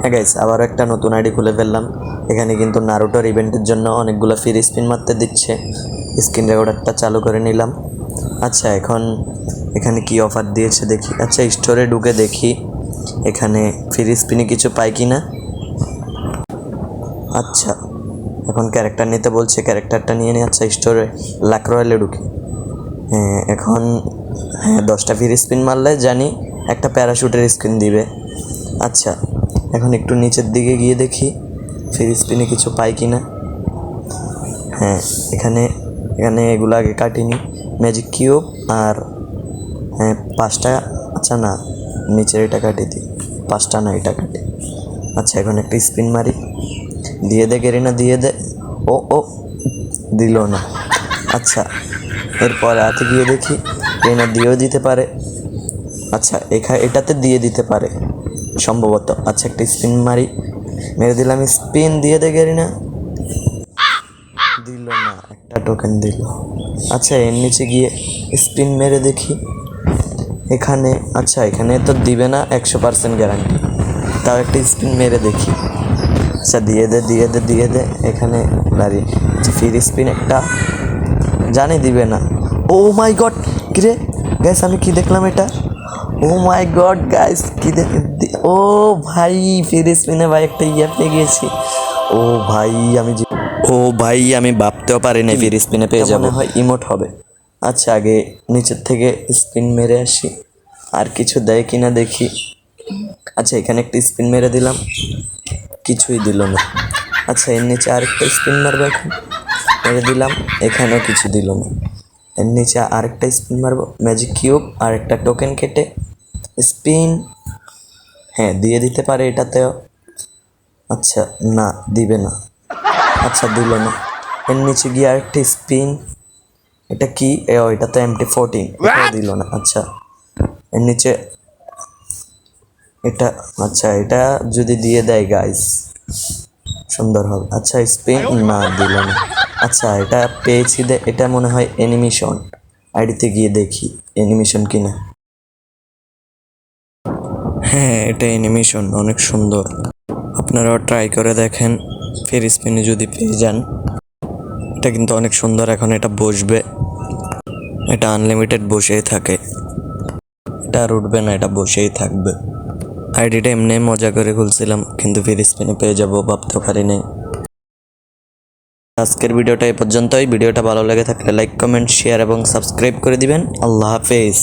হ্যাঁ গাইস আবারও একটা নতুন আইডি খুলে ফেললাম। এখানে কিন্তু নারুটোর ইভেন্টের জন্য অনেকগুলো ফ্রি স্পিন মারতে দিচ্ছে। স্ক্রিন রেকর্ডারটা চালু করে নিলাম। আচ্ছা এখন এখানে কি অফার দিয়েছে দেখি। আচ্ছা স্টোরে ঢুকে দেখি। এখানে ফ্রি স্পিনে কিছু পাই কি না আচ্ছা এখন ক্যারেক্টার নিতে বলছে। ক্যারেক্টারটা নিয়ে নিয়ে আচ্ছা স্টোরে লাক রয়েলে ঢুকি। হ্যাঁ এখন হ্যাঁ দশটা ফ্রি স্পিন মারলে জানি একটা প্যারাশুটের স্ক্রিন দিবে। আচ্ছা এখন একটু নিচের দিকে গিয়ে দেখি ফ্রি স্পিনে কিছু পাই কি না হ্যাঁ এখানে এখানে এগুলো আগে কাটিনি। ম্যাজিক কিউব আর হ্যাঁ পাঁচটা আচ্ছা না, নিচের এটা কাটি দিই পাঁচটা না এটা কাটি। আচ্ছা এখন একটা স্পিন মারি। দিয়ে দে গেরিনা, দিয়ে দে। ও ও, দিল না। আচ্ছা এরপর হাতে গিয়ে দেখি, গেরিনা দিয়েও দিতে পারে। আচ্ছা এখা, এটাতে দিয়ে দিতে পারে। সম্ভবত। আচ্ছা একটা স্পিন মারি। মেরে দিলাম স্পিন দিয়ে দে গেরিনা। দিল না, একটা টোকেন দিল। আচ্ছা এর নিচে গিয়ে স্পিন মেরে দেখি। এখানে আচ্ছা এখানে তো দিবে না, একশো পার্সেন্ট গ্যারান্টি তাও একটা স্পিন মেরে দেখি। আচ্ছা দিয়ে দে দিয়ে দে দিয়ে দে, এখানে দাঁড়িয়ে। আচ্ছা ফ্রি স্পিন একটা। জানি দিবে না। ও মাই গড কিরে? গ্যাস আমি কি দেখলাম এটা? ও মাই গড গাইস কি দেখ ও ভাই ফ্রি স্পিনে ভাই একটা ইয়া পেয়ে গিয়েছি ও ভাই আমি ও ভাই আমি ভাবতেও পারি না ফ্রি স্পিনে পেয়ে যাব। হয় ইমোট হবে। আচ্ছা আগে নিচের থেকে স্পিন মেরে আসি। আর কিছু দেয় কিনা দেখি। আচ্ছা এখানে একটা স্পিন মেরে দিলাম। কিছুই দিল না। আচ্ছা এর নিচে আরেকটা স্পিন মারবো এখন। মেরে দিলাম এখানেও কিছু দিল না। এর নিচে আরেকটা স্পিন মারবো ম্যাজিক কিউব আর একটা টোকেন কেটে স্পিন হ্যাঁ দিয়ে দিতে পারে এটাতেও। আচ্ছা না দিবে না। আচ্ছা দিল না। এর নিচে গিয়ে আরেকটা স্পিন এটা কি? এটা তো এমটি ফোরটিন দিল না। আচ্ছা এর নিচে এটা আচ্ছা এটা যদি দিয়ে দেয় গাইস সুন্দর হবে। আচ্ছা স্পিন না, দিল না। আচ্ছা এটা পেয়েছি দে, এটা মনে হয় অ্যানিমেশন। আইডিতে গিয়ে দেখি, অ্যানিমেশন কিনা। হ্যাঁ এটা অ্যানিমেশন, অনেক সুন্দর। আপনারাও ট্রাই করে দেখেন, ফের স্পিনে যদি পেয়ে যান। এটা কিন্তু অনেক সুন্দর, এখন এটা বসবে। এটা আনলিমিটেড বসেই থাকে। এটা আর উঠবে না, এটা বসেই থাকবে। আইডিটা এমনি মজা করে খুলছিলাম, কিন্তু ফির স্পিনে পেয়ে যাব, ভাবতে পারি নাই। আজকের ভিডিওটা এ পর্যন্তই। ভিডিওটা ভালো লেগে থাকলে লাইক, কমেন্ট, শেয়ার এবং সাবস্ক্রাইব করে দিবেন। আল্লাহ হাফেজ।